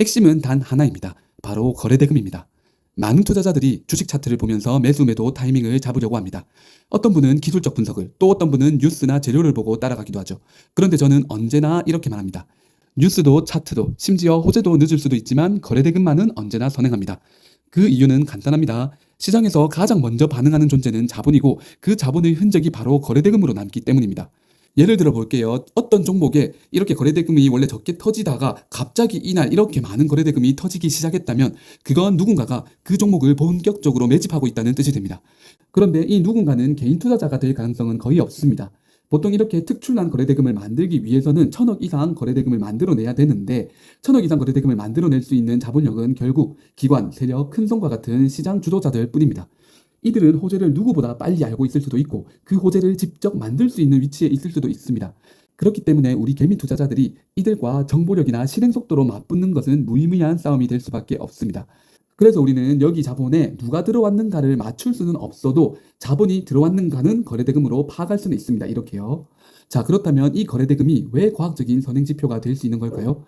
핵심은 단 하나입니다. 바로 거래대금입니다. 많은 투자자들이 주식 차트를 보면서 매수 매도 타이밍을 잡으려고 합니다. 어떤 분은 기술적 분석을, 또 어떤 분은 뉴스나 재료를 보고 따라가기도 하죠. 그런데 저는 언제나 이렇게 말합니다. 뉴스도 차트도 심지어 호재도 늦을 수도 있지만 거래대금만은 언제나 선행합니다. 그 이유는 간단합니다. 시장에서 가장 먼저 반응하는 존재는 자본이고 그 자본의 흔적이 바로 거래대금으로 남기 때문입니다. 예를 들어 볼게요. 어떤 종목에 이렇게 거래대금이 원래 적게 터지다가 갑자기 이날 이렇게 많은 거래대금이 터지기 시작했다면 그건 누군가가 그 종목을 본격적으로 매집하고 있다는 뜻이 됩니다. 그런데 이 누군가는 개인 투자자가 될 가능성은 거의 없습니다. 보통 이렇게 특출난 거래대금을 만들기 위해서는 천억 이상 거래대금을 만들어내야 되는데 천억 이상 거래대금을 만들어낼 수 있는 자본력은 결국 기관, 세력, 큰 손과 같은 시장 주도자들 뿐입니다. 이들은 호재를 누구보다 빨리 알고 있을 수도 있고 그 호재를 직접 만들 수 있는 위치에 있을 수도 있습니다. 그렇기 때문에 우리 개미 투자자들이 이들과 정보력이나 실행 속도로 맞붙는 것은 무의미한 싸움이 될 수밖에 없습니다. 그래서 우리는 여기 자본에 누가 들어왔는가를 맞출 수는 없어도 자본이 들어왔는가는 거래대금으로 파악할 수는 있습니다. 이렇게요. 자, 그렇다면 이 거래대금이 왜 과학적인 선행 지표가 될 수 있는 걸까요?